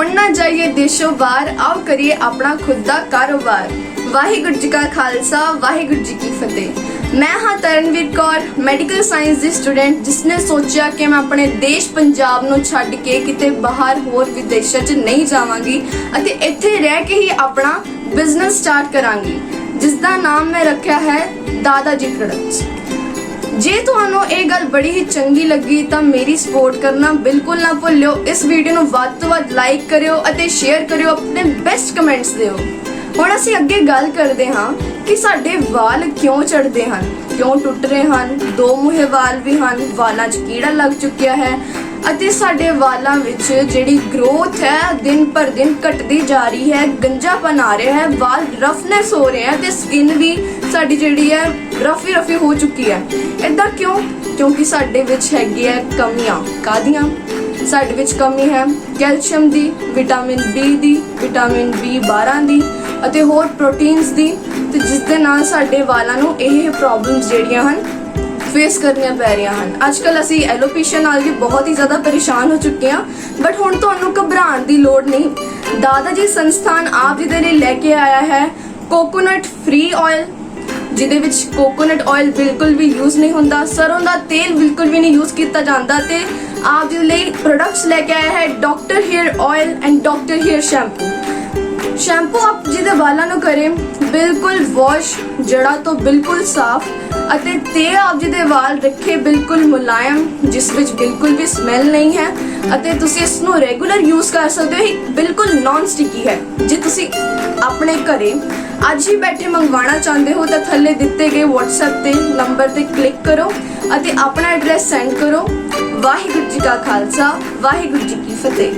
ਹੁਣ ਨਾ ਜਾਈਏ ਦੇਸ਼ੋਂ ਬਾਹਰ, ਆਓ ਕਰੀਏ ਆਪਣਾ ਖੁਦ ਦਾ ਕਾਰੋਬਾਰ। ਵਾਹਿਗੁਰੂ ਜੀ ਕਾ ਖਾਲਸਾ, ਵਾਹਿਗੁਰੂ ਜੀ ਕੀ ਫਤਿਹ। ਮੈਂ ਹਾਂ ਤਰਨਵੀਰ ਕੌਰ ਮੈਡੀਕਲ ਸਾਇੰਸ ਦੀ ਸਟੂਡੈਂਟ ਜਿਸਨੇ ਸੋਚਿਆ ਕਿ ਮੈਂ ਆਪਣੇ ਦੇਸ਼ ਪੰਜਾਬ ਨੂੰ ਛੱਡ ਕੇ ਕਿਤੇ ਬਾਹਰ ਹੋਰ ਵਿਦੇਸ਼ਾਂ 'ਚ ਨਹੀਂ ਜਾਵਾਂਗੀ ਅਤੇ ਇੱਥੇ ਰਹਿ ਕੇ ਹੀ ਆਪਣਾ ਬਿਜ਼ਨਸ ਸਟਾਰਟ ਕਰਾਂਗੀ ਜਿਸ ਦਾ ਨਾਮ ਮੈਂ ਰੱਖਿਆ ਹੈ ਦਾਦਾ ਜੀ ਪ੍ਰੋਡਕਟਸ ਜੇ ਤੁਹਾਨੂੰ ਇਹ ਗੱਲ ਬੜੀ ਹੀ ਚੰਗੀ ਲੱਗੀ ਤਾਂ ਮੇਰੀ ਸਪੋਰਟ ਕਰਨਾ ਬਿਲਕੁਲ ਨਾ ਭੁੱਲਿਓ। ਇਸ ਵੀਡੀਓ ਨੂੰ ਵੱਧ ਤੋਂ ਵੱਧ ਲਾਈਕ ਕਰਿਓ ਅਤੇ ਸ਼ੇਅਰ ਕਰਿਓ ਆਪਣੇ ਬੈਸਟ ਕਮੈਂਟਸ ਦਿਓ। ਹੁਣ ਅਸੀਂ ਅੱਗੇ ਗੱਲ ਕਰਦੇ ਹਾਂ ਕਿ ਸਾਡੇ ਵਾਲ ਕਿਉਂ ਝੜਦੇ ਹਨ। ਕਿਉਂ ਟੁੱਟ ਰਹੇ ਹਨ? ਦੋ ਮੂਹੇ ਵਾਲ ਵੀ ਹਨ। ਵਾਲਾਂ 'ਚ ਕੀੜਾ ਲੱਗ ਚੁੱਕਿਆ ਹੈ। ਅਤੇ ਸਾਡੇ ਵਾਲਾਂ ਵਿੱਚ ਜਿਹੜੀ ਗਰੋਥ ਹੈ, ਦਿਨ ਪਰ ਦਿਨ ਘਟਦੀ ਜਾ ਰਹੀ ਹੈ, ਗੰਜਾਪਨ ਆ ਰਿਹਾ ਹੈ, ਵਾਲ ਰਫਨੈਸ ਹੋ ਰਿਹਾ ਹੈ ਤੇ ਸਕਿਨ ਵੀ ਸਾਡੀ ਜਿਹੜੀ ਹੈ ਰਫੀ ਰਫੀ ਹੋ ਚੁੱਕੀ ਹੈ। ਇਦਾਂ ਕਿਉਂ? ਕਿਉਂਕਿ ਸਾਡੇ ਵਿੱਚ ਹੈਗੀ ਹੈ ਕਮੀਆਂ। ਕਾਦੀਆਂ ਸਾਡੇ ਵਿੱਚ ਕਮੀ ਹੈ ਕੈਲਸ਼ੀਅਮ ਦੀ ਵਿਟਾਮਿਨ ਬੀ ਦੀ ਵਿਟਾਮਿਨ B12 ਦੀ ਅਤੇ ਹੋਰ ਪ੍ਰੋਟੀਨਸ ਦੀ। ਤੇ ਜਿਸ ਦੇ ਨਾਲ ਸਾਡੇ ਵਾਲਾਂ ਨੂੰ ਇਹ ਪ੍ਰੋਬਲਮਸ ਜਿਹੜੀਆਂ ਹਨ ਫੇਸ ਕਰਨੀਆਂ ਪੈ ਰਹੀਆਂ ਹਨ। ਅੱਜ ਅੱਜਕੱਲ ਅਸੀਂ ਐਲੋਪੇਸ਼ੀਆ ਨਾਲ ਵੀ ਬਹੁਤ ਹੀ ਜ਼ਿਆਦਾ ਪਰੇਸ਼ਾਨ ਹੋ ਚੁੱਕੇ ਹਾਂ। ਬਟ ਹੁਣ ਤੁਹਾਨੂੰ ਘਬਰਾਉਣ ਦੀ ਲੋੜ ਨਹੀਂ। ਦਾਦਾ ਜੀ ਸੰਸਥਾਨ ਆਪ ਜੀ ਦੇ ਲਈ ਲੈ ਕੇ ਆਇਆ ਹੈ। ਕੋਕੋਨਟ ਫ੍ਰੀ ਆਇਲ ਜਿਹਦੇ ਵਿੱਚ ਕੋਕੋਨਟ ਆਇਲ ਬਿਲਕੁਲ ਵੀ ਯੂਜ਼ ਨਹੀਂ ਹੁੰਦਾ। ਸਰੋਂ ਦਾ ਤੇਲ ਬਿਲਕੁਲ ਵੀ ਨਹੀਂ ਯੂਜ਼ ਕੀਤਾ ਜਾਂਦਾ ਤੇ ਆਪ ਜੀ ਲਈ ਪ੍ਰੋਡਕਟਸ ਲੈ ਕੇ ਆਇਆ ਹੈ doctor hair oil and doctor hair shampoo shampoo ਆਪ ਜੀ ਦੇ ਵਾਲਾਂ ਨੂੰ ਕਰੇ, ਬਿਲਕੁਲ ਵਾਸ਼ ਜੜਾ ਤੋਂ ਬਿਲਕੁਲ ਸਾਫ਼ ਅਤੇ ਤੇਲ ਆਪ ਜੀ ਦੇ ਵਾਲ ਰੱਖੇ ਬਿਲਕੁਲ ਮੁਲਾਇਮ, ਜਿਸ ਵਿੱਚ ਬਿਲਕੁਲ ਵੀ ਸਮੈਲ ਨਹੀਂ ਹੈ ਅਤੇ ਤੁਸੀਂ ਇਸ ਨੂੰ ਰੈਗੂਲਰ ਯੂਜ਼ ਕਰ ਸਕਦੇ ਹੋ, ਇਹ ਬਿਲਕੁਲ ਨਾਨ ਸਟਿਕੀ ਹੈ। ਜੇ ਤੁਸੀਂ ਆਪਣੇ ਘਰੇ ਅੱਜ ਹੀ ਬੈਠੇ ਮੰਗਵਾਉਣਾ ਚਾਹੁੰਦੇ ਹੋ, ਤਾਂ ਥੱਲੇ ਦਿੱਤੇ ਗਏ WhatsApp ਤੇ ਨੰਬਰ ਤੇ ਕਲਿੱਕ ਕਰੋ ਅਤੇ ਆਪਣਾ ਐਡਰੈਸ ਸੈਂਡ ਕਰੋ। ਵਾਹਿਗੁਰੂ ਜੀ ਕਾ ਖਾਲਸਾ, ਵਾਹਿਗੁਰੂ ਜੀ ਕੀ ਫਤਿਹ।